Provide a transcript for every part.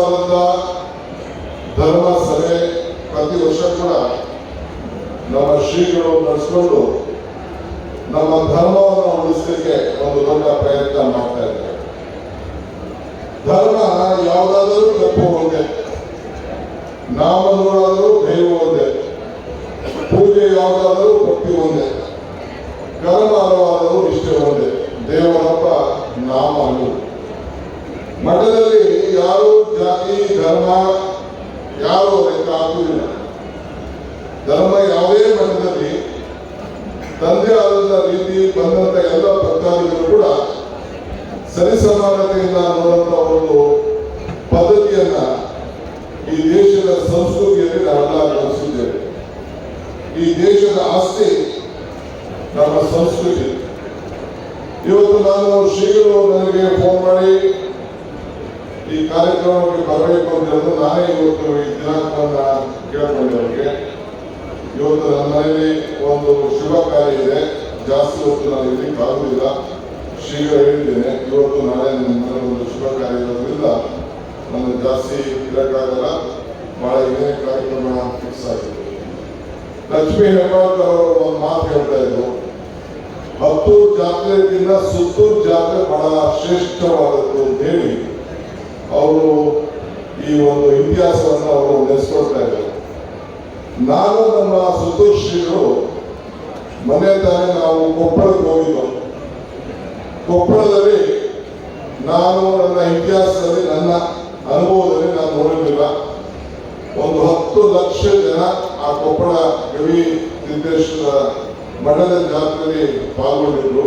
ವಿಶೇಷವಾದಂತ ಧರ್ಮ ಸಭೆ ಪ್ರತಿ ವರ್ಷ ಕೂಡ ನಮ್ಮ ಶ್ರೀಗಳು ನಡೆಸ್ಕೊಂಡು ನಮ್ಮ ಧರ್ಮವನ್ನು ಉಳಿಸಲಿಕ್ಕೆ ಒಂದು ದೊಡ್ಡ ಪ್ರಯತ್ನ ಮಾಡ್ತಾ ಇದ್ದಾರೆ. ಧರ್ಮ ಯಾವುದಾದರೂ ತಪ್ಪು ಒಂದೇ ನಾಮದೂರಾದರೂ ದೈವ ಒಂದೇ ಪೂಜೆ ಯಾವುದಾದರೂ ಭಕ್ತಿ ಒಂದೇ ಕರ್ಮ ನಿಷ್ಠೆ ಒಂದೇ ದೇವರಪ್ಪ ನಾಮ ಅನು ಮಠದಲ್ಲಿ ಯಾರು ಜಾತಿ ಧರ್ಮ ಯಾರು ಲೆಕ್ಕ ಧರ್ಮ ಯಾವುದೇ ಮಟ್ಟದಲ್ಲಿ ತಂದೆ ಆದ ರೀತಿ ಬಂದಂತ ಎಲ್ಲ ಭಕ್ತಾದಿಗಳು ಕೂಡ ಸರಿಸಮಾನತೆಯಿಂದ ನೋಡುವಂತ ಒಂದು ಪದ್ಧತಿಯನ್ನ ಈ ದೇಶದ ಸಂಸ್ಕೃತಿಯಲ್ಲಿ ನಾವೆಲ್ಲ ಗಮನಿಸಿದ್ದೇವೆ ಈ ದೇಶದ ಆಸ್ತಿ ನಮ್ಮ ಸಂಸ್ಕೃತಿ. ಇವತ್ತು ನಾನು ಶ್ರೀಗಳು ನನಗೆ ಫೋನ್ ಮಾಡಿ ಈ ಕಾರ್ಯಕ್ರಮಕ್ಕೆ ಬರಬೇಕು ಅಂತ ನಾನೇ ಇವತ್ತು ಈ ದಿನಾಂಕವನ್ನ ಕೇಳ್ಕೊಂಡೆ ಅವರಿಗೆ ಇವತ್ತು ನನ್ನ ಮನೆಯಲ್ಲಿ ಒಂದು ಶುಭ ಕಾರ್ಯ ಇದೆ. ಜಾಸ್ತಿ ಹೊತ್ತು ನಾನು ಇಲ್ಲಿ ಆಗುವುದಿಲ್ಲ ಶೀಘ್ರ ಹೇಳಿದ್ದೇನೆ ಇವತ್ತು ನಾಳೆ ನನ್ನ ಒಂದು ಶುಭ ಕಾರ್ಯ ಇರೋದ್ರಿಂದ ನಾನು ಜಾಸ್ತಿ ಇರಕ್ಕಾಗಲ್ಲ ಬಹಳ ಏನೇ ಕಾರ್ಯಕ್ರಮ ಫಿಕ್ಸ್ ಆಗಿದೆ. ಲಕ್ಷ್ಮೀ ಹೆಬ್ಬಾಳ್ಕರ್ ಅವರು ಒಂದು ಮಾತು ಹೇಳ್ತಾ ಇದ್ರು. ಹತ್ತು ಜಾತ್ರೆಗಿಂತ ಸುತ್ತೂರು ಜಾತ್ರೆ ಬಹಳ ಶ್ರೇಷ್ಠವಾದದ್ದು ಅಂತ ಹೇಳಿ ಅವರು ಈ ಒಂದು ಇತಿಹಾಸವನ್ನು ಅವರು ನೆಲೆಸ್ಕೊಳ್ತಾ ಇದ್ದಾರೆ. ನಾನು ನಮ್ಮ ಶ್ರೀಗಳು ಮನೆ ತಾನೇ ನಾವು ಕೊಪ್ಪಳಕ್ಕೆ ಹೋಗಿದ್ದು. ಕೊಪ್ಪಳದಲ್ಲಿ ನಾನು ನನ್ನ ಇತಿಹಾಸದಲ್ಲಿ ನನ್ನ ಅನುಭವದಲ್ಲಿ ನಾನು ನೋಡಿರಲಿಲ್ಲ. ಒಂದು ಹತ್ತು ಲಕ್ಷ ಜನ ಆ ಕೊಪ್ಪಳ ಗವಿ ಸಿದ್ದೇಶ್ವರ ಮಠದ ಜಾತ್ರೆಯಲ್ಲಿ ಪಾಲ್ಗೊಂಡಿದ್ರು.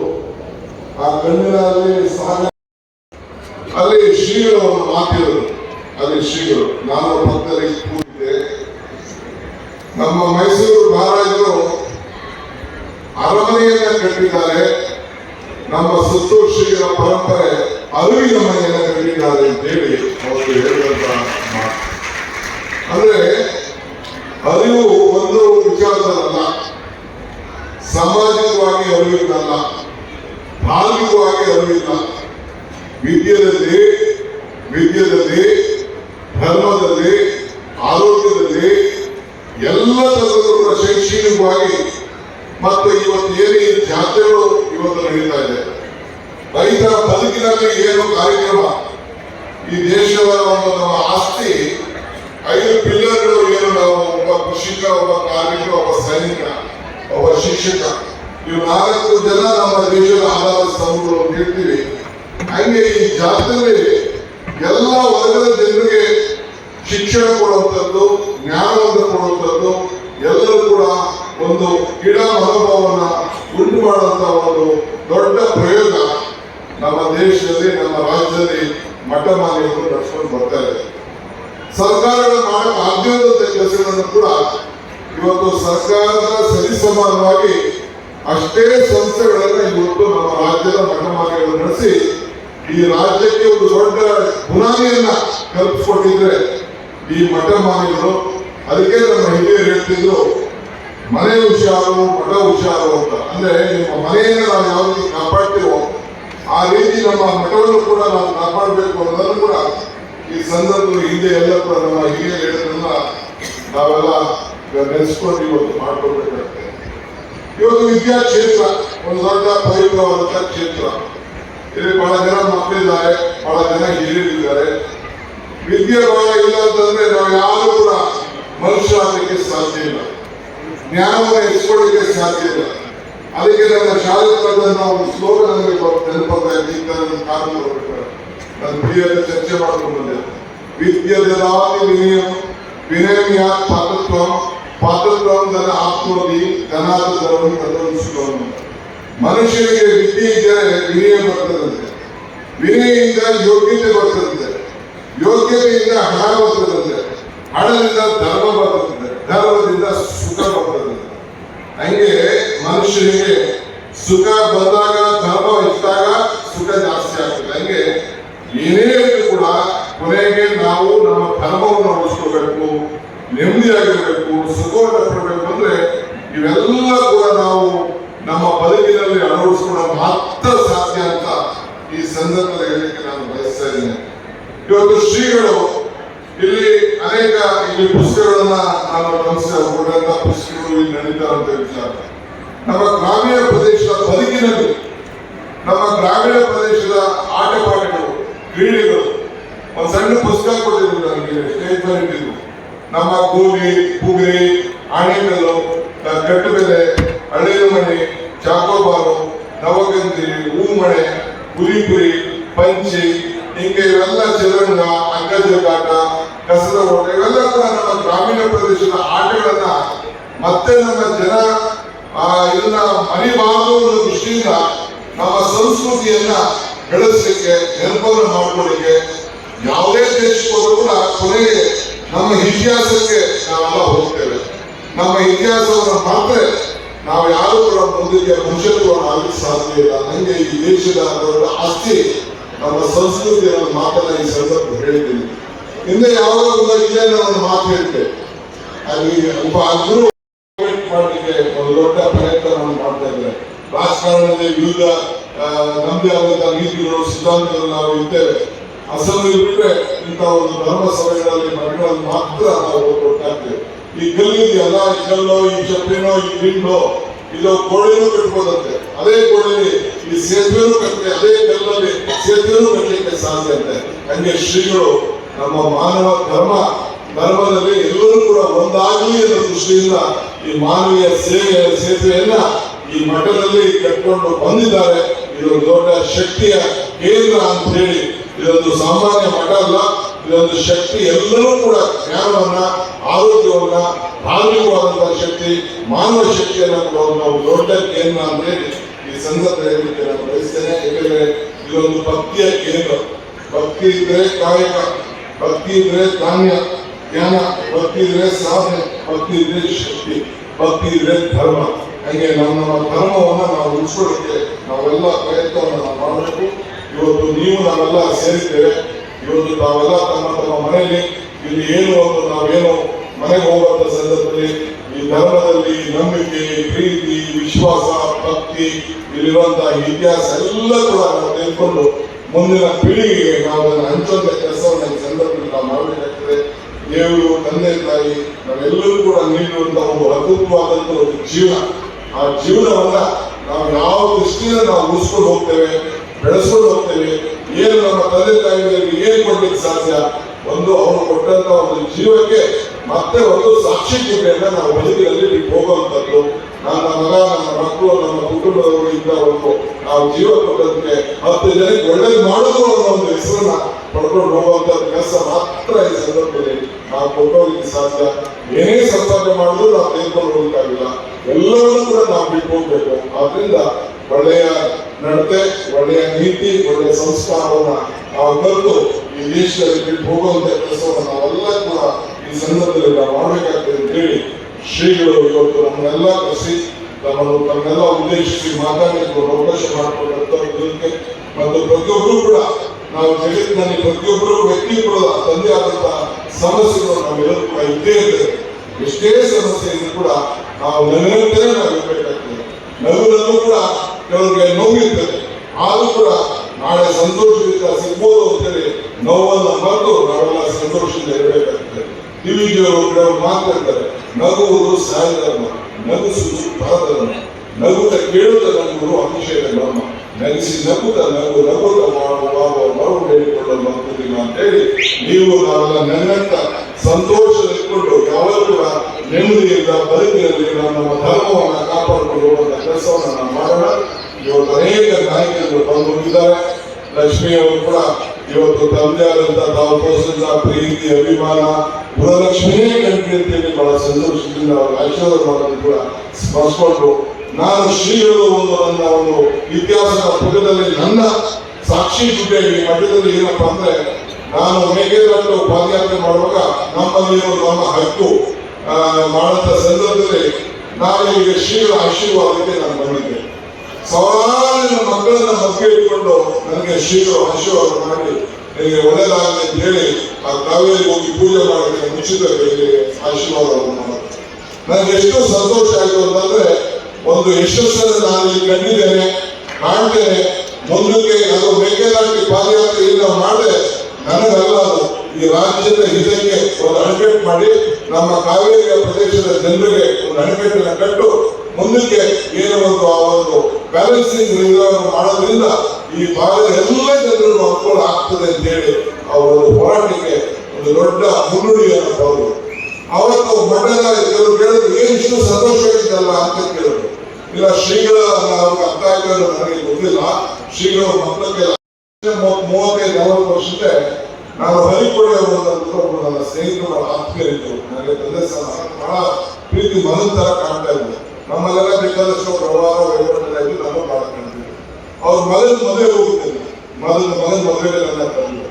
ಆ ಕಣ್ಣಿನಲ್ಲಿ ಸಾಗ ಅಲ್ಲಿ ಶ್ರೀಗಳು ಒಂದು ಮಾತಿದ್ರು. ಅಲ್ಲಿ ಶ್ರೀಗಳು. ನಾನು ಭಕ್ತರಿಗೆ ಕೂತಿದ್ದೆ. ನಮ್ಮ ಮೈಸೂರು ಮಹಾರಾಜರು ಅರಮನೆಯನ್ನ ಕಟ್ಟಿದ್ದಾರೆ. ನಮ್ಮ ಸುತ್ತೂರು ಶ್ರೀಗಳ ಪರಂಪರೆ ಅರಿವಿನ ಮನೆಯನ್ನ ಕಟ್ಟಿದ್ದಾರೆ ಅಂತ ಹೇಳಿ ಅವರು ಹೇಳಿದಂತ ಅಂದ್ರೆ ಅರಿವು ಒಂದು ವಿಚಾರದಲ್ಲ, ಸಾಮಾಜಿಕವಾಗಿ ಅರಿವಿಲ್ಲ ಧಾರ್ಮಿಕವಾಗಿ ಅರಿವಿಲ್ಲ. ವಿದ್ಯೆಯಲ್ಲಿ ವಿದ್ಯೆಯಲ್ಲಿ, ಧರ್ಮದಲ್ಲಿ, ಆರೋಗ್ಯದಲ್ಲಿ ಎಲ್ಲದರಲ್ಲೂ ಕೂಡ ಶೈಕ್ಷಣಿಕವಾಗಿ ಮತ್ತು ಇವತ್ತು ಏನೇ ಈ ಜಾತ್ರೆಗಳು ಇವತ್ತು ನಡೀತಾ ಇದೆ. ರೈತರ ಬದುಕಿನಲ್ಲಿ ಏನು ಕಾರ್ಯಕ್ರಮ? ಈ ದೇಶದ ಒಂದು ನಮ್ಮ ಆಸ್ತಿ, ಐದು ಪಿಲ್ಲರ್ಗಳು ಏನು ನಾವು, ಒಬ್ಬ ಕೃಷಿಕ, ಒಬ್ಬ ಕಾರ್ಮಿಕ, ಒಬ್ಬ ಸೈನಿಕ, ಒಬ್ಬ ಶಿಕ್ಷಕ ಇವು ನಾಲ್ಕು ಜನ ನಮ್ಮ ದೇಶದ ಆಧಾರ ಸ್ತಂಭಗಳು ಹೇಳ್ತೀವಿ. ಹಂಗೆ ಈ ಜಾತ್ರೆ ಎಲ್ಲ ವರ್ಗದ ಜನರಿಗೆ ಶಿಕ್ಷಣ ಕೊಡುವಂಥದ್ದು ಜ್ಞಾನವನ್ನು ಕೊಡುವಂಥದ್ದು, ಎಲ್ಲರೂ ಕೂಡ ಒಂದು ಗಿಡ ಮನೋಭಾವನ ಉಂಟು ಮಾಡುವಂಥ ಒಂದು ದೊಡ್ಡ ಪ್ರಯೋಗ ನಮ್ಮ ದೇಶದಲ್ಲಿ, ನಮ್ಮ ರಾಜ್ಯದಲ್ಲಿ ಮಠ ಮಾನ್ಯಗಳು ನಡೆಸ್ಕೊಂಡು ಬರ್ತಾ ಇದೆ. ಸರ್ಕಾರಗಳು ಮಾಡೋ ಆದ್ಯಂತ ಕೆಲಸಗಳನ್ನು ಕೂಡ ಇವತ್ತು ಸರ್ಕಾರದ ಸರಿಸಮಾನವಾಗಿ ಅಷ್ಟೇ ಸಂಸ್ಥೆಗಳನ್ನು ಇವತ್ತು ನಮ್ಮ ರಾಜ್ಯದ ಮಠ ಮಠಮಾನ್ಯಗಳು ನಡೆಸಿ ಈ ರಾಜ್ಯಕ್ಕೆ ಒಂದು ದೊಡ್ಡ ಬುನಾದಿಯನ್ನ ಕಲ್ಪಿಸ್ಕೊಟ್ಟಿದ್ರೆ ಈ ಮಠ ಮಾಡಿದ್ರು ಅದಕ್ಕೆ ನಮ್ಮ ಹಿರಿಯರು ಹೇಳ್ತಿದ್ರು, ಮನೆ ಹುಷಾರು, ಮಠ ಹುಷಾರು ಅಂತ. ಅಂದ್ರೆ ನಿಮ್ಮ ಮನೆಯನ್ನು ನಾವು ಯಾವ ರೀತಿ ಕಾಪಾಡ್ತೀವೋ, ಆ ರೀತಿ ನಮ್ಮ ಮಠವನ್ನು ಕೂಡ ನಾವು ಕಾಪಾಡಬೇಕು ಅನ್ನೋದನ್ನು ಕೂಡ ಈ ಸಂದರ್ಭದಲ್ಲಿ ಹಿಂದೆ ಎಲ್ಲ ಕೂಡ ನಮ್ಮ ಹಿರಿಯರು ಹೇಳಿದ್ರನ್ನ ನಾವೆಲ್ಲ ನೆನೆಸ್ಕೊಂಡು ಇವತ್ತು ಮಾಡ್ಕೊಳ್ಬೇಕಾಗ್ತದೆ ಇವತ್ತು ವಿದ್ಯಾ ಕ್ಷೇತ್ರ ಒಂದು ದೊಡ್ಡ ಪವಿತ್ರವಾದಂತ ಕ್ಷೇತ್ರ. ಇಲ್ಲಿ ಬಹಳ ಜನ ಮಕ್ಕಳಿದ್ದಾರೆ ಬಹಳ ಜನ ಹಿರಿಯರಿದ್ದಾರೆ ವಿದ್ಯೆ ಬಹಳ ಇಲ್ಲ ಅಂತಂದ್ರೆ ನಾವು ಯಾರು ಕೂಡ ಮನುಷ್ಯ ಆಗಲಿಕ್ಕೆ ಸಾಧ್ಯ ಇಲ್ಲ. ಜ್ಞಾನವನ್ನು ಹೆಚ್ಚಿಕೊಳ್ಳಿಕ್ಕೆ ಸಾಧ್ಯ ಇಲ್ಲ. ಅದಕ್ಕೆ ನನ್ನ ಶಾಲೆ ಒಂದು ಸ್ಲೋಗನ್ ನನಗೆ ನೆನಪಾಗ್ತಾ ಇದೆ ಈಗ ನನ್ನ ಕಾರಣ ನನ್ನ ಪ್ರಿಯರ ಚರ್ಚೆ ಮಾಡ್ಕೊಂಡು ಬಂದೆ. ವಿದ್ಯದಾನಿ ವಿನಯ ವಿನಯ ಪಾತತ್ವ. ಪಾತತ್ವಂ ಧನ ಆತ್ಮದಿ ಧನಾದ ಧರ್ಮಂ ತದನುಷ್ಠವನ್ನು ಮನುಷ್ಯನಿಗೆ ವಿದ್ಯೆ ಇದ್ದರೆ ವಿನಯ ಬರ್ತದಂತೆ. ವಿನಯದಿಂದ ಯೋಗ್ಯತೆ ಬರ್ತದಂತೆ. ಯೋಗ್ಯತೆಯಿಂದ ಹಣ ಬರ್ತದಂತೆ. ಹಣದಿಂದ ಧರ್ಮ ಬರ್ತದಂತೆ. ಧರ್ಮದಿಂದ ಸುಖ ಬರ್ತದಂತೆ. ಹಂಗೆ ಮನುಷ್ಯನಿಗೆ ಸುಖ ಬಂದಾಗ, ಧರ್ಮ ಇದ್ದಾಗ ಸುಖ ಜಾಸ್ತಿ ಆಗ್ತದೆ. ಹಂಗೆ ಏನೇ ಕೂಡ ಕೊನೆಗೆ ನಾವು ನಮ್ಮ ಧರ್ಮವನ್ನು ಉಳಿಸ್ಕೋಬೇಕು, ನೆಮ್ಮದಿಯಾಗಿರ್ಬೇಕು, ಸುಖವನ್ನು ಪಡಬೇಕು ಅಂದ್ರೆ ಇವೆಲ್ಲ ಕೂಡ ನಾವು ನಮ್ಮ ಬದುಕಿನಲ್ಲಿ ಅಳವಡಿಸ್ಕೊಳ್ಳೋ ಮಾತ್ರ ಸಾಧ್ಯ ಅಂತ ಈ ಸಂದರ್ಭದಲ್ಲಿ ಹೇಳಲಿಕ್ಕೆ ನಾನು ಬಯಸ್ತಾ ಇದ್ದೇನೆ. ಇವತ್ತು ಶ್ರೀಗಳು ಇಲ್ಲಿ ಅನೇಕ ಇಲ್ಲಿ ಪುಸ್ತಕಗಳನ್ನ ನಾನು ಗಮನಿಸಿದ ಪುಸ್ತಕಗಳು ಇಲ್ಲಿ ನಡೀತಾರಂತ ವಿಚಾರ ನಮ್ಮ ಗ್ರಾಮೀಣ ಪ್ರದೇಶದ ಬದುಕಿನಲ್ಲಿ, ನಮ್ಮ ಗ್ರಾಮೀಣ ಪ್ರದೇಶದ ಆಟಪಾಠಗಳು ಕ್ರೀಡೆಗಳು, ಒಂದು ಸಣ್ಣ ಪುಸ್ತಕ ಕೊಟ್ಟಿದ್ರು ನನಗೆ ಸ್ಟೇಜ್ ನಮ್ಮ ಗೋಲಿ ಪುಗರಿ ಆಣೆಕಲ್ಲು ಕಟ್ಟುಬೆಲೆ ಹಳೆಯ ಮನೆ ಚಾಕೋಬಾರು ನವಗಂಧಿ ಹೂಮಣೆ ಕುರಿಪುರಿ ಪಂಚಿ, ಹಿಂಗೆ ಇವೆಲ್ಲ ಚದುರಂಗ ಅಂಗಜಗಾಟ, ಕಸದ ಓಟ, ಇವೆಲ್ಲ ಕೂಡ ನಮ್ಮ ಗ್ರಾಮೀಣ ಪ್ರದೇಶದ ಆಟಗಳನ್ನ ಮತ್ತೆ ನಮ್ಮ ಜನ ಇದನ್ನ ಮರಿಬಾರದು ಅನ್ನೋ ದೃಷ್ಟಿಯಿಂದ ನಮ್ಮ ಸಂಸ್ಕೃತಿಯನ್ನ ಬೆಳೆಸಲಿಕ್ಕೆ ನೆನಪನ್ನು ಮಾಡ್ಕೊಳ್ಳಿಕ್ಕೆ ಯಾವುದೇ ದೇಶಕ್ಕೆ ಕೂಡ ಕೊನೆಗೆ ನಮ್ಮ ಇತಿಹಾಸಕ್ಕೆ ನಾವೆಲ್ಲ ಹೋಗ್ತೇವೆ. ನಮ್ಮ ಇತಿಹಾಸವನ್ನು ಮರೆತರೆ ನಾವು ಯಾರು ಕೂಡ ಮುಂದಿಗೆ ಮನುಷ್ಯತ್ವವನ್ನು ಆಗಲಿಕ್ಕೆ ಸಾಧ್ಯ ಇಲ್ಲ. ನನಗೆ ಈ ದೇಶದ ದೊಡ್ಡ ಆಸ್ತಿ, ನಮ್ಮ ಸಂಸ್ಕೃತಿ ಅನ್ನೋ ಮಾತನ್ನ ಈ ಸಂದರ್ಭ ಹೇಳಿದ್ದೀನಿ. ಹಿಂದೆ ಯಾವುದೋ ಒಂದು ಇಲ್ಲೇ ಒಂದು ಮಾತು ಹೇಳ್ತೇವೆ ಅಲ್ಲಿ ಒಬ್ಬ ಗುರು ಮಾಡಲಿಕ್ಕೆ ಒಂದು ದೊಡ್ಡ ಪ್ರಯತ್ನವನ್ನು ಮಾಡ್ತಾ ಇದ್ದಾರೆ. ರಾಜಕಾರಣದಲ್ಲಿ ವಿವಿಧ ನಂಬಿ ಆದಂತಹ ನೀತಿಗಳು, ಸಿದ್ಧಾಂತಗಳು ನಾವು ಇದ್ದೇವೆ ಅಸಲು ಬಿಟ್ಟರೆ ಇಂಥ ಒಂದು ಧರ್ಮ ಸಭೆಗಳಲ್ಲಿ ಮಾತ್ರ ನಾವು ಕೊಟ್ಟಾಗ್ತೇವೆ ಈ ಕಲ್ಲಿದೆಯಲ್ಲ ಈ ಕಲ್ಲೋ, ಈ ಚಪ್ಪಿನೋ ಈ ದಿಂಡೋ ಇದು ಗೋಡೆನೂ ಕಟ್ಬೋದಂತೆ ಅದೇ ಗೋಡೆಯಲ್ಲಿ ಈ ಸೇತುವೆನೂ ಕಟ್ಟೆ ಅದೇ ಕಲ್ಲಲ್ಲಿ ಸೇತುವೆನೂ ಕಟ್ಟಲಿಕ್ಕೆ ಸಾಧ್ಯ ಅಂತೆ. ಹಂಗೆ ಶ್ರೀಗಳು ನಮ್ಮ ಮಾನವ ಧರ್ಮ, ಧರ್ಮದಲ್ಲಿ ಎಲ್ಲರೂ ಕೂಡ ಒಂದಾಗಲಿ ಅನ್ನೋ ದೃಷ್ಟಿಯಿಂದ ಈ ಮಾನವೀಯ ಸೇವೆಯ ಸೇತುವೆಯನ್ನ ಈ ಮಠದಲ್ಲಿ ಕಟ್ಕೊಂಡು ಬಂದಿದ್ದಾರೆ. ಇದೊಂದು ದೊಡ್ಡ ಶಕ್ತಿಯ ಕೇಂದ್ರ ಅಂತ ಹೇಳಿ ಇದೊಂದು ಸಾಮಾನ್ಯ ಮಠ ಅಲ್ಲ ಇದೊಂದು ಶಕ್ತಿ ಎಲ್ಲರೂ ಕೂಡ ಜ್ಞಾನವನ್ನ, ಆರೋಗ್ಯವನ್ನ ಧಾರ್ಮಿಕವಾದಂತಹ ಶಕ್ತಿ, ಮಾನವ ಶಕ್ತಿಯನ್ನ ಕೂಡ ನಾವು ದೊಡ್ಡ ಕೇಂದ್ರ ಹೇಳಿ ಈ ಸಂದರ್ಭದಲ್ಲಿ ನಾನು ಬಯಸ್ತೇನೆ. ಏಕೆಂದ್ರೆ ಇದೊಂದು ಭಕ್ತಿಯ ಕೇಂದ್ರ. ಭಕ್ತಿ ಇದ್ರೆ ಕಾಯಕ, ಭಕ್ತಿ ಇದ್ರೆ ಧಾನ್ಯ, ಜ್ಞಾನ, ಭಕ್ತಿ ಇದ್ರೆ ಸಾಧನೆ, ಭಕ್ತಿ ಇದ್ರೆ ಶಕ್ತಿ, ಭಕ್ತಿ ಇದ್ರೆ ಧರ್ಮ. ಹಾಗೆ ನಮ್ಮ ನಮ್ಮ ಧರ್ಮವನ್ನ ನಾವು ಉಳಿಸ್ಕೊಳ್ಳಿಕ್ಕೆ ನಾವೆಲ್ಲ ಪ್ರಯತ್ನವನ್ನು ನಾವು ಮಾಡಬೇಕು. ಇವತ್ತು ನೀವು ನಾವೆಲ್ಲ ಸೇರಿದ್ದೇವೆ. ಇವತ್ತು ತಾವೆಲ್ಲ ತಮ್ಮ ತಮ್ಮ ಮನೆಯಲ್ಲಿ ಇಲ್ಲಿ ಏನು ಅಂತ ನಾವೇನು ಮನೆಗೆ ಹೋಗುವಂತ ಸಂದರ್ಭದಲ್ಲಿ ಈ ಧರ್ಮದಲ್ಲಿ ನಂಬಿಕೆ, ಪ್ರೀತಿ, ವಿಶ್ವಾಸ, ಭಕ್ತಿ ಇಲ್ಲಿರುವಂತಹ ಇತಿಹಾಸ ಎಲ್ಲ ಕೂಡ ನಾವು ತೆಗೆದುಕೊಂಡು ಮುಂದಿನ ಪೀಳಿಗೆಗೆ ನಾವು ಅದನ್ನು ಹಂಚುವಂತ ಕೆಲಸವನ್ನು ಈ ಸಂದರ್ಭದಲ್ಲಿ ನಾವು ಮಾಡಬೇಕಾಗ್ತದೆ. ದೇವರು, ತಂದೆ, ತಾಯಿ, ನಾವೆಲ್ಲರೂ ಕೂಡ ನೀಡಿರುವಂತಹ ಒಂದು ಅದ್ಭುತವಾದಂತಹ ಒಂದು ಜೀವನ. ಆ ಜೀವನವನ್ನ ನಾವು ಯಾವ ದೃಷ್ಟಿಯಿಂದ ನಾವು ಉಳಿಸ್ಕೊಂಡು ಹೋಗ್ತೇವೆ ಬೆಳೆಸ್ಕೊಂಡು ಹೋಗ್ತೇವೆ. ಏನು ನಮ್ಮ ತಂದೆ ತಾಯಿಗಳಿಗೆ ಏನು ಕೊಡ್ಲಿಕ್ಕೆ ಸಾಧ್ಯ? ಒಂದು ಅವರು ಕೊಟ್ಟಂತ ಒಂದು ಜೀವಕ್ಕೆ ಮತ್ತೆ ಒಂದು ಸಾಕ್ಷಿ ಗುರಿಯನ್ನ ನಾವು ಬದುಕಿನಲ್ಲಿ ನೀವು ಹೋಗುವಂಥದ್ದು. ನನ್ನ ಮಗ, ನನ್ನ ಮಕ್ಕಳು, ನಮ್ಮ ಕುಟುಂಬದವರು ಇಂದ ಒಂದು ನಾವು ಜೀವ ಕೊಡೋದಕ್ಕೆ ಹತ್ತು ಜನಕ್ಕೆ ಒಳ್ಳೇದು ಮಾಡೋದು ಅನ್ನೋ ಒಂದು ಹೆಸರನ್ನ ಪಡ್ಕೊಂಡು ಹೋಗುವಂತ ಕೆಲಸ ಮಾತ್ರ ಈ ಸಂದರ್ಭದಲ್ಲಿ ನಾವು ಕೊಟ್ಟೋಗ್ಲಿಕ್ಕೆ ಸಾಧ್ಯ. ಏನೇ ಸಂಪಾದನೆ ಮಾಡಿದ್ರು ನಾವು ತೆಗೆದುಕೊಂಡು ಹೋಗಕ್ಕಾಗಿಲ್ಲ ಎಲ್ಲವನ್ನೂ ಕೂಡ ನಾವು ಬಿಟ್ಟು ಹೋಗ್ಬೇಕು ಆದ್ರಿಂದ ಒಳ್ಳೆಯ ನಡತೆ, ಒಳ್ಳೆಯ ನೀತಿ, ಒಳ್ಳೆಯ ಸಂಸ್ಕಾರವನ್ನ ನಾವು ಈ ದೇಶದಲ್ಲಿ ಬಿಟ್ಟು ಹೋಗುವಂತ ಕೆಲಸವನ್ನು ನಾವೆಲ್ಲ ಕೂಡ ಈ ಸಂದರ್ಭದಲ್ಲಿ ನಾವು ಮಾಡಬೇಕಾಗ್ತದೆ ಅಂತ ಹೇಳಿ ಶ್ರೀಗಳು ಇವತ್ತು ನಮ್ಮನ್ನೆಲ್ಲ ಕರೆಸಿ, ನಮ್ಮನ್ನು ತನ್ನೆಲ್ಲ ಉದ್ದೇಶಿಸಿ ಮಾತಾಡಲಿಕ್ಕೆ ಅವಕಾಶ ಮಾಡಿಕೊಟ್ಟಂತಕ್ಕೆ ಮತ್ತು ಪ್ರತಿಯೊಬ್ಬರು ಕೂಡ ನಾವು ಜಗತ್ತಿನಲ್ಲಿ ಪ್ರತಿಯೊಬ್ಬರು ವ್ಯಕ್ತಿ ಕೂಡ ತಂದೆ ಆದಂತಹ ಸಮಸ್ಯೆಗಳು ನಾವು ಕೂಡ ಇದ್ದೇ ಇರ್ತೇವೆ ಎಷ್ಟೇ ಸಮಸ್ಯೆ ಇದ್ರೂ ಕೂಡ ನಾವು ನಗರಂತೆ ನಾವು ಇರಬೇಕಾಗ್ತದೆ ನಗುನಲ್ಲೂ ಕೂಡ ಕೆಲವರಿಗೆ ನೋವಿರ್ತದೆ ಆದ್ರೂ ಕೂಡ ನಾಳೆ ಸಂತೋಷದಿಂದ ಸಿಗ್ಬೋದು ಅಂತೇಳಿ ನೋವನ್ನ ಮರೆತು ನಾವೆಲ್ಲ ಸಂತೋಷದಿಂದ ಇರಬೇಕಾಗ್ತದೆ. ಟಿವಿಜಿಯವರು ಕೆಲವರು ಮಾತಾಡ್ತಾರೆ ನಗುವುದು ಸಹಧರ್ಮ ನಗು ಪರಧರ್ಮ ನಗುತ್ತ ಕೇಳುತ್ತ ನಗುವುದು ಅಭಿಷೇಕ ಧರ್ಮ. ನಗಿಸಿ ನಗುತ್ತ ನಗು, ನಗುತ್ತ ಮಾಡುವ ಮರು ಹೇಳಿಕೊಳ್ಳಲು ಅಂತ ಹೇಳಿ ನೀವು ನಾವೆಲ್ಲ ನನ್ನಂತ ಕೂಡ ನೆಮ್ಮದಿಯಿಂದ ಬದುಕಿನಲ್ಲಿ ನಮ್ಮ ಧರ್ಮವನ್ನು ಕಾಪಾಡಿಕೊಂಡು ಹೋಗುವಂತ ಕೆಲಸವನ್ನು ನಾವು ಮಾಡೋಣ. ಇವತ್ತು ಅನೇಕ ನಾಯಕರು ಬಂದು ಹೋಗಿದ್ದಾರೆ ಲಕ್ಷ್ಮಿಯವರು ಕೂಡ ಇವತ್ತು ತಂದೆ ಆದಂತ ತಾವು ತೋರಿಸಿದ ಪ್ರೀತಿ, ಅಭಿಮಾನ ಗುಣಲಕ್ಷ್ಮಿಯೇ ಅಂತೇಳಿ ಬಹಳ ಸಂತೋಷದಿಂದ ಅವರ ಆಶೀರ್ವಾದ ಕೂಡ ಸ್ಮರಿಸ್ಕೊಂಡು ನಾನು ಶ್ರೀಗಳು ಒಂದು ನನ್ನ ಒಂದು ಇತಿಹಾಸದ ಪುಟದಲ್ಲಿ ನನ್ನ ಸಾಕ್ಷಿ ಈ ಮಠದಲ್ಲಿ ಏನಪ್ಪಾ ಅಂದ್ರೆ ನಾನು ಮೇಘೇದಾಟು ಪಾದಯಾತ್ರೆ ಮಾಡುವಾಗ ನಮ್ಮಲ್ಲಿ ನಮ್ಮ ಹಕ್ಕು ಆ, ಮಾಡಂತ ಸಂದರ್ಭದಲ್ಲಿ ನಾನು ಈಗ ಶ್ರೀಗಳ ಆಶೀರ್ವಾದಕ್ಕೆ ನಾನು ಬಂದಿದ್ದೆ. ಸಾವಿರಾರು ಮಕ್ಕಳನ್ನ ಮಕ್ಕಳು ಇಟ್ಕೊಂಡು ನನಗೆ ಶ್ರೀಗಳು ಆಶೀರ್ವಾದ ಮಾಡಿ ನಿಮಗೆ ಒಳ್ಳೆಯದಾಗಲಿ ಅಂತ ಹೇಳಿ ಆ ಕಾವೇರಿ ಹೋಗಿ ಪೂಜೆ ಮಾಡೋದಕ್ಕೆ ಕೈಗೆ ಆಶೀರ್ವಾದವನ್ನು ಮಾಡೋದು. ನನಗೆ ಎಷ್ಟು ಸಂತೋಷ ಆಯಿತು ಅಂತಂದ್ರೆ ಒಂದು ಯಶಸ್ಸನ್ನು ನಾನು ಇಲ್ಲಿ ಕಂಡಿದ್ದೇನೆ ಕಾಣ್ತೇನೆ ಮುಂದಕ್ಕೆ ಅದು ಮೇಕೆದಾಟಿ ಪಾದಯಾತ್ರೆ ಇಲ್ಲ ಮಾಡದೆ ನನಗಲ್ಲ ಅದು. ಈ ರಾಜ್ಯದ ಹಿತಕ್ಕೆ ಒಂದು ಅಣೆಕಟ್ಟು ಮಾಡಿ, ನಮ್ಮ ಕಾವೇರಿಯ ಪ್ರದೇಶದ ಜನರಿಗೆ ಒಂದು ಅಣೆಕಟ್ಟನ್ನು ಕಟ್ಟು ಮುಂದಕ್ಕೆ ಏನು ಒಂದು ಆ ಒಂದು ಬ್ಯಾಲೆನ್ಸಿಂಗ್ ಮಾಡೋದ್ರಿಂದ ಈ ಭಾಗದ ಎಲ್ಲ ಜನರಿಗೂ ಅನುಕೂಲ ಆಗ್ತದೆ ಅಂತ ಹೇಳಿ ಅವರ ಒಂದು ಹೋರಾಟಕ್ಕೆ ಒಂದು ದೊಡ್ಡ ಮುನ್ನುಡಿಯನ್ನು ಅವರು ಅವತ್ತು ಮಠದ ಕೆಲವರು ಕೇಳಿದ್ರು, ಏನು ಇಷ್ಟು ಸಂತೋಷವಾಗಿದ್ದಲ್ಲ ಅಂತ ಕೇಳಿದ್ರು. ಇಲ್ಲ, ಶ್ರೀಗಳ ಅವ್ರಿಗೆ ಅರ್ಥ ಆಯ್ತು ನನಗೆ ಗೊತ್ತಿಲ್ಲ. ಶ್ರೀಗಳ ಮಕ್ಕಳಿಗೆ ಮೂವತ್- ಮೂವತ್ತೈದು ನಲವತ್ತು ವರ್ಷಕ್ಕೆ ನಾನು ಹರಿಕೊಳ್ಳಬಹುದಂತ ಒಬ್ಬರು ನನ್ನ ಸ್ನೇಹಿತರು ಆತ್ಮೀಯರಿದ್ದರು ನನಗೆ ತಂದೆ ಸಹ ಬಹಳ ಪ್ರೀತಿ ಮನಂತರ ತರ ಕಾಣ್ತಾ ಇದ್ದೆ ನಮ್ಮಲ್ಲೆಲ್ಲ ಬೇಕಾದಷ್ಟು ವ್ಯವಹಾರ ವಹಿವಾಟಿನಲ್ಲಿ ನಾನು ಕಾಣ್ತಿದ್ದೆ ಅವ್ರ ಮಗನ ಮದುವೆ ಹೋಗಿದ್ದೇನೆ ಮಗನ ಮಗನ ಮದುವೆಗೆ ನನ್ನ ತಂದೆ.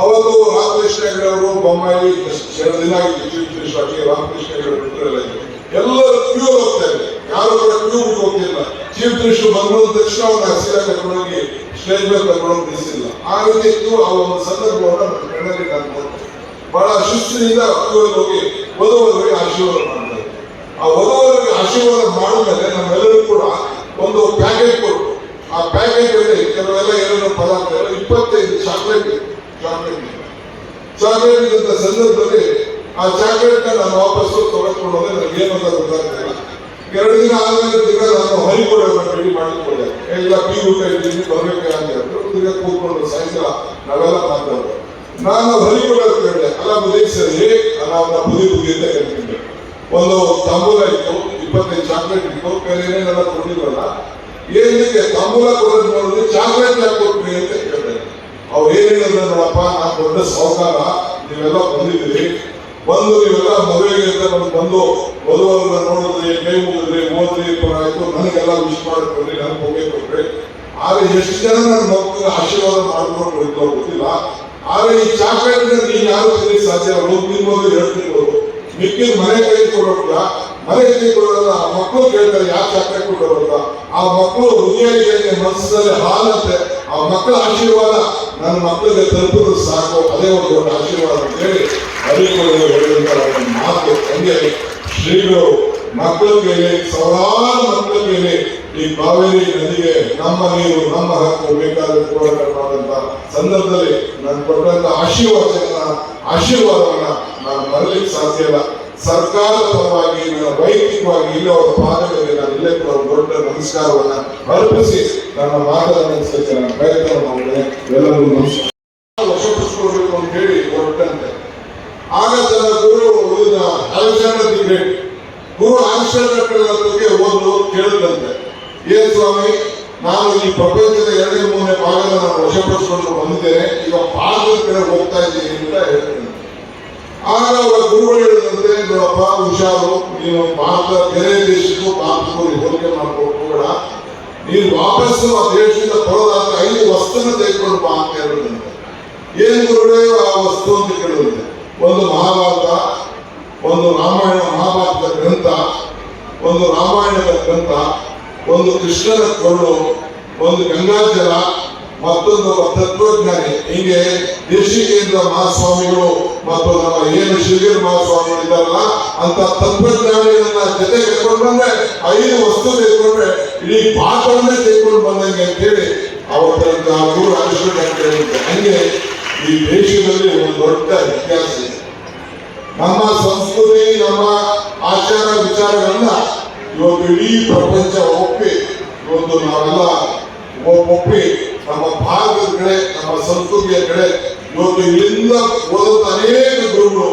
ಅವತ್ತು ರಾಮಕೃಷ್ಣ ಹೆಗಡೆ ಅವರು, ಬೊಮ್ಮಾಯಿ, ಎಷ್ಟು ದಿನ ಆಗಿ ರಾಮಕೃಷ್ಣ ಹೆಗಡೆ ಬಿಟ್ಟರೆಲ್ಲ ಇದ್ರು. ಎಲ್ಲರೂ ಕ್ಯೂ ಹೋಗ್ತಾ ಇದ್ರು ಯಾರು ಕೂಡ ಕ್ಯೂ ಬಿಟ್ಟು ಹೋಗ್ತಿಲ್ಲ ಚೀಫ್ ಮಿನಿಸ್ಟರ್ ಬಂದ ತಕ್ಷಣ ಅವ್ರನ್ನ ಹಸಿರ ಕರ್ಕೊಂಡೋಗಿ ಸ್ಟೇಜ್ ಮೇಲೆ ಕರ್ಕೊಂಡು ನಿಲ್ಲಿಸಿಲ್ಲ ಆ ರೀತಿ ಇತ್ತು ಆ ಒಂದು ಸಂದರ್ಭವನ್ನು ನನ್ನ ಕಣ್ಣಲ್ಲಿ ನಾನು. ಬಹಳ ಶಿಸ್ತಿನಿಂದ ಹೋಗಿ ವಧುವರಿಗೆ ಆಶೀರ್ವಾದ ಮಾಡ್ತಾರೆ ಆ ವಧುವರಿಗೆ ಆಶೀರ್ವಾದ ಮಾಡಿದ್ಮೇಲೆ ನಮ್ಮೆಲ್ಲರೂ ಕೂಡ ಒಂದು ಪ್ಯಾಕೆಟ್ ಕೊಟ್ಟು ಆ ಪ್ಯಾಕೆಟ್ ಅಲ್ಲಿ ಕೆಲವೆಲ್ಲ ಏನೇನು ಪದಾರ್ಥ ಇಪ್ಪತ್ತೈದು ಚಾಕ್ಲೇಟ್ ಚಾಕ್ಲೇಟ್ ಚಾಕ್ಲೇಟ್ ಇದ್ದಂತ ಸಂದರ್ಭದಲ್ಲಿ ಆ ಚಾಕ್ಲೇಟ್ ನಾನು ವಾಪಸ್ಸು ನನಗೆ ಏನು ಅಂತ ಗೊತ್ತಾಗ್ತಿಲ್ಲ ಎರಡು ದಿನ ಆದಮೇಲೆ ದಿನ ನಾನು ಹರಿಕೊಡ ರೆಡಿ ಮಾಡಿಕೊಂಡೆ ಎಲ್ಲ ಪಿ ಊಟ ಇದ್ದೀನಿ ಬರ್ಬೇಕು ಅಂತ ಹೇಳಿದ್ರು ದಿನ ಕೂತ್ಕೊಂಡು ಸಾಯಂಕಾಲ ನಾವೆಲ್ಲ ಮಾತಾಡೋದು. ನಾನು ಹರಿಕೊಡ ಕೇಳಿದೆ ಅಲ್ಲ ಬುದ್ಧಿ ಸರಿ ನಾವು ಬುದ್ಧಿ ಬುದ್ಧಿ ಅಂತ ಕರಿತಿದ್ದೆ ಒಂದು ತಾಂಬೂಲ ಇತ್ತು, ಇಪ್ಪತ್ತೈದು ಚಾಕ್ಲೇಟ್ ಇತ್ತು, ಬೇರೆ ಏನೇನೆಲ್ಲ ಕೊಟ್ಟಿದ್ರಲ್ಲ ಏನಕ್ಕೆ ತಾಂಬೂಲ ಕೊಡೋದು ನೋಡಿದ್ರೆ ಚಾಕ್ಲೇಟ್ ಯಾಕೆ ಕೊಟ್ರಿ ಅಂತ ಕೇಳಿದೆ ಅವ್ರು ಏನ್ ಹೇಳಿದ್ರು ನೋಡಪ್ಪ, ನಾನು ದೊಡ್ಡ ಸಾಹುಕಾರ ನೀವೆಲ್ಲ ಬಂದಿದ್ದೀರಿ ಬಂದು ನೀವೆಲ್ಲ ಮದುವೆಗೆ ಬಂದು ವಧುವರನ್ನ ನೋಡಿದ್ರಿ ಕೈ ಮುಗಿದ್ರಿ ಓದ್ರಿ ಆಯ್ತು, ನನಗೆಲ್ಲ ವಿಶ್ ಮಾಡ್ಕೊಂಡ್ರಿ ನನ್ ಹೋಗಿ ಕೊಟ್ರಿ. ಆದ್ರೆ ಎಷ್ಟು ಜನ ನನ್ನ ಮಕ್ಕಳ ಆಶೀರ್ವಾದ ಮಾಡ್ಕೊಂಡು ಹೋಯ್ತೋ ಗೊತ್ತಿಲ್ಲ. ಆದ್ರೆ ಈ ಚಾಕ್ಲೇಟ್ ನೀನ್ ಯಾರು ತಿನ್ನಕ್ಕೆ ಸಾಧ್ಯ? ಅವರು ತಿನ್ಬೋದು, ಎರಡು ತಿನ್ಬೋದು. ಮಿಕ್ಕಿದ ಮನೆ ಕೈ ಕೊಡೋಲ್ಲ ಮನೆ ಕೈ ಕೊಡೋಲ್ಲ ಆ ಮಕ್ಕಳು ಕೇಳ್ತಾರೆ ಯಾವ ಚಾಕ್ಲೇಟ್ ಕೊಡೋಲ್ಲ ಆ ಮಕ್ಕಳು ಹೃದಯ ಮನಸ್ಸಲ್ಲಿ ಹಾಲತ್ತೆ ಆ ಮಕ್ಕಳ ಆಶೀರ್ವಾದ ನನ್ನ ಮಕ್ಕಳಿಗೆ ತಲುಪಿದ್ರು ಸಾಕು. ಅದೇ ಒಂದು ದೊಡ್ಡ ಆಶೀರ್ವಾದ ಅಂತ ಹೇಳಿ ಹರಿಕೊಳ್ಳಲು ಹೇಳಿದಂತ ಒಂದು ಮಾತು ಹಂಗೆ ಶ್ರೀಗಳು ಮಕ್ಕಳ ಮೇಲೆ, ಸಾವಿರಾರು ಮಕ್ಕಳ ಮೇಲೆ ಈ ಕಾವೇರಿ ನದಿಗೆ ನಮ್ಮ ನೀರು, ನಮ್ಮ ಹಕ್ಕು ಬೇಕಾದ ಸಂದರ್ಭದಲ್ಲಿ ನಾನು ಕೊಟ್ಟಂತ ಆಶೀರ್ವಾದ ಆಶೀರ್ವಾದವನ್ನ ನಾನು ಮರಲಿಕ್ಕೆ ಸಾಧ್ಯ ಇಲ್ಲ. ಸರ್ಕಾರದ ಪರವಾಗಿ ನನ್ನ ವೈಯಕ್ತಿಕವಾಗಿ ಇಲ್ಲಿ ಅವರ ಪಾದಗಳಿಗೆ ನಾನು ಇಲ್ಲೇ ಕೂಡ ದೊಡ್ಡ ನಮಸ್ಕಾರವನ್ನ ಅರ್ಪಿಸಿ ನನ್ನ ಮಾತನ್ನು ಸಚಿವ ಪ್ರಯತ್ನ ಎಲ್ಲರಿಗೂ ನಮಸ್ಕಾರ. ಅಂತ ಹೇಳಿ ಹೊರಟಂತೆ. ಕೇಳಿದಂತೆ. ಏನ್ ಸ್ವಾಮಿ, ನಾನು ಈ ಪ್ರಪಂಚದ ಎರಡನೇ ಮೂರನೇ ಭಾಗದ ನಾನು ವಶಪಡಿಸಿಕೊಂಡು ಬಂದಿದ್ದೇನೆ. ಈಗ ಪಾದ ಕಡೆ ಹೋಗ್ತಾ ಇದ್ದೀನಿ ಅಂತ ಹೇಳ್ತೇನೆ. ಆಗ ಅವರ ಗುರುಗಳು ಹೇಳಿದಂತೆ ನೋಡಪ್ಪ, ಹುಷಾರು, ನೀನು ಭಾರತ ಬೇರೆ ದೇಶಕ್ಕೂ ಭಾರತಕ್ಕೂ ಹೋಲಿಕೆ ಮಾಡ್ಕೊಂಡು ಹೋಗಬೇಡ ನೀನು ವಾಪಸ್ಸು ಆ ದೇಶದಿಂದ ಬರೋದಾದ್ರೆ ಐದು ವಸ್ತುನ ತೆಗೆದುಕೊಂಡು ಬಾ ಅಂತ ಹೇಳಿದಂತೆ ಏನು ಗುರುಗಳೇ, ಆ ವಸ್ತು ಅಂತ ಕೇಳಿದಂತೆ ಒಂದು ಮಹಾಭಾರತ, ಒಂದು ರಾಮಾಯಣ ಮಹಾಭಾರತದ ಗ್ರಂಥ, ಒಂದು ರಾಮಾಯಣದ ಗ್ರಂಥ, ಒಂದು ಕೃಷ್ಣನ ಕೊಳ್ಳು ಒಂದು ಗಂಗಾಜಲ ಮತ್ತೊಂದು ತತ್ವಜ್ಞಾನಿ, ಹಿಂಗೆ ಋಷಿಕೇಂದ್ರ ಮಹಾಸ್ವಾಮಿಗಳು ಮತ್ತು ನಮ್ಮ ಏನು ಶಿವಗಿರಿ ಮಹಾಸ್ವಾಮಿ ಇದ್ದಾರಲ್ಲ, ಅಂತ ತತ್ವಜ್ಞಾನಿಗಳನ್ನ ಜೊತೆ ಕರ್ಕೊಂಡು ಬಂದ್ರೆ, ಐದು ವಸ್ತು ತೆಗೆದುಕೊಂಡ್ರೆ, ಇಡೀ ಪಾತ್ರವನ್ನೇ ತೆಗೆದುಕೊಂಡು ಬಂದಂಗೆ ಅಂತ ಹೇಳಿ ಅವತ್ತಂತ ಗುರು ಅನುಷ್ಠಾನ ಅಂತ ಹೇಳಿದ್ದೆ ಹಂಗೆ ಈ ದೇಶದಲ್ಲಿ ಒಂದು ದೊಡ್ಡ ಇತಿಹಾಸ ಇದೆ. ನಮ್ಮ ಸಂಸ್ಕೃತಿ, ನಮ್ಮ ಆಚಾರ ವಿಚಾರಗಳನ್ನ ಇವತ್ತು ಇಡೀ ಪ್ರಪಂಚ ಒಪ್ಪಿ, ಇವತ್ತು ನಾವೆಲ್ಲ ಒಪ್ಪಿ ನಮ್ಮ ಭಾಗದ ಕಡೆ, ನಮ್ಮ ಸಂಸ್ಕೃತಿಯ ಕಡೆ ಇವತ್ತು ಇಲ್ಲಿಂದ ಓದಂತ ಅನೇಕ ಗುರುಗಳು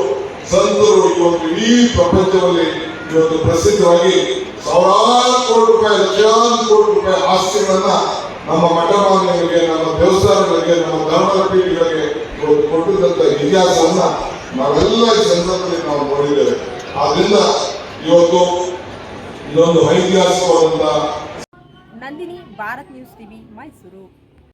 ಸಂತರು ಇವತ್ತು ಇಡೀ ಪ್ರಪಂಚದಲ್ಲಿ ಇವತ್ತು ಪ್ರಸಿದ್ಧವಾಗಿ ಸಾವಿರಾರು ಕೋಟಿ ರೂಪಾಯಿ, ಲಕ್ಷಾಂತರ ಕೋಟಿ ರೂಪಾಯಿ ಆಸ್ತಿಗಳನ್ನ ನಮ್ಮ ಮಠ ಮಾನ್ಯಗಳಿಗೆ ನಮ್ಮ ದೇವಸ್ಥಾನಗಳಿಗೆ, ನಮ್ಮ ಧರ್ಮದ ಪೀಠಗಳಿಗೆ ಕೊಟ್ಟಿದ್ದಂತ ಇತಿಹಾಸವನ್ನ ನಾವೆಲ್ಲ ಈ ಸಂದರ್ಭದಲ್ಲಿ ನಾವು ನೋಡಿದ್ದೇವೆ. ಆದ್ರಿಂದ ಇವತ್ತು ಇದೊಂದು ಐತಿಹಾಸಿಕವಾದಂತ ನಂದಿನಿ, ಭಾರತ್ ನ್ಯೂಸ್ ಟಿವಿ, ಮೈಸೂರು.